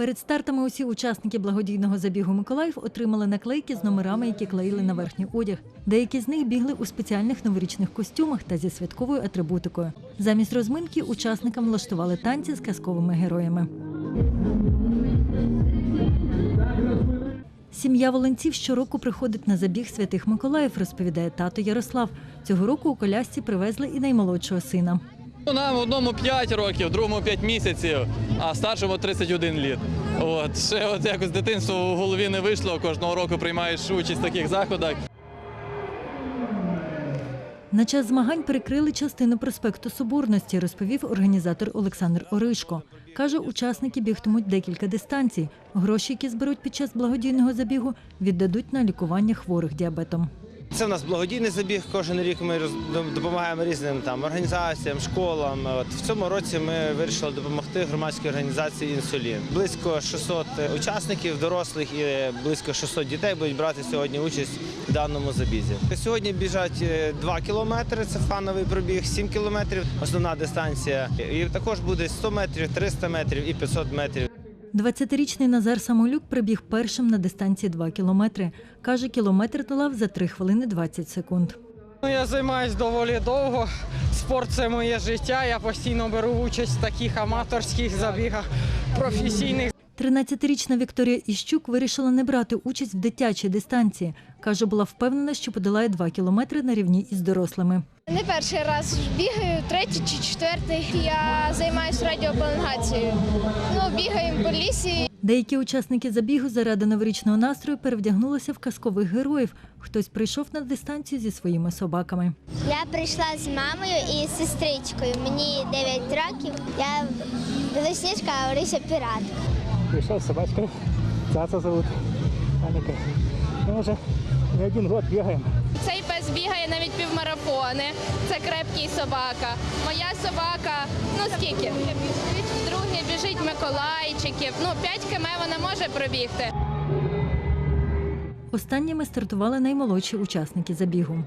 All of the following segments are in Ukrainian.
Перед стартами усі учасники благодійного забігу Миколаїв отримали наклейки з номерами, які клеїли на верхній одяг. Деякі з них бігли у спеціальних новорічних костюмах та зі святковою атрибутикою. Замість розминки учасникам влаштували танці з казковими героями. Сім'я Волонців щороку приходить на забіг святих Миколаїв, розповідає тато Ярослав. Цього року у колясці привезли і наймолодшого сина. Ну, Нам одному 5 років, другому 5 місяців, а старшому 31 літ. От ще от якось дитинство в голові не вийшло. Кожного року приймаєш участь в таких заходах. На час змагань перекрили частину проспекту Соборності, розповів організатор Олександр Оришко. Каже, учасники бігтимуть декілька дистанцій. Гроші, які зберуть під час благодійного забігу, віддадуть на лікування хворих діабетом. Це в нас благодійний забіг. Кожен рік ми допомагаємо різним там організаціям, школам. От в цьому році ми вирішили допомогти громадській організації інсулін. Близько 600 учасників, дорослих і близько 600 дітей будуть брати сьогодні участь в даному забізі. Сьогодні біжать 2 кілометри. Це фановий пробіг, 7 кілометрів. Основна дистанція. І також буде 100 метрів, 300 метрів і 500 метрів. 20-річний Назар Самолюк прибіг першим на дистанції 2 кілометри. Каже, кілометр долав за 3 хвилини 20 секунд. Ну, Я займаюся доволі довго. Спорт це моє життя. Я постійно беру участь в таких аматорських забігах, професійних. 13-річна Вікторія Іщук вирішила не брати участь в дитячій дистанції. Каже, була впевнена, що подолає 2 кілометри на рівні із дорослими. Не перший раз бігаю, третій чи четвертий. Я займаюся радіопеленгацією. Ну, бігаємо по лісі. Деякі учасники забігу заради новорічного настрою перевдягнулися в казкових героїв. Хтось прийшов на дистанцію зі своїми собаками. Я прийшла з мамою і з сестричкою. Мені 9 років. Я Білосніжка, а Орися пірат. Пришел с собачкой. Цаца зовут. Аника. Мы уже не один год бегаем. Цей пес бігає навіть півмарафони. Це крепкий собака. Моя собака, ну скільки? Другий біжить Миколайчиків. Ну, 5 км вона може пробігти. Останніми стартували наймолодші учасники забігу.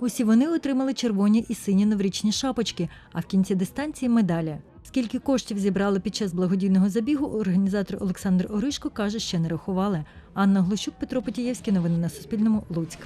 Усі вони отримали червоні і сині новорічні шапочки, а в кінці дистанції медалі. Скільки коштів зібрали під час благодійного забігу, організатор Олександр Оришко каже, ще не рахували. Анна Глущук, Петро Потієвський. Новини на Суспільному. Луцьк.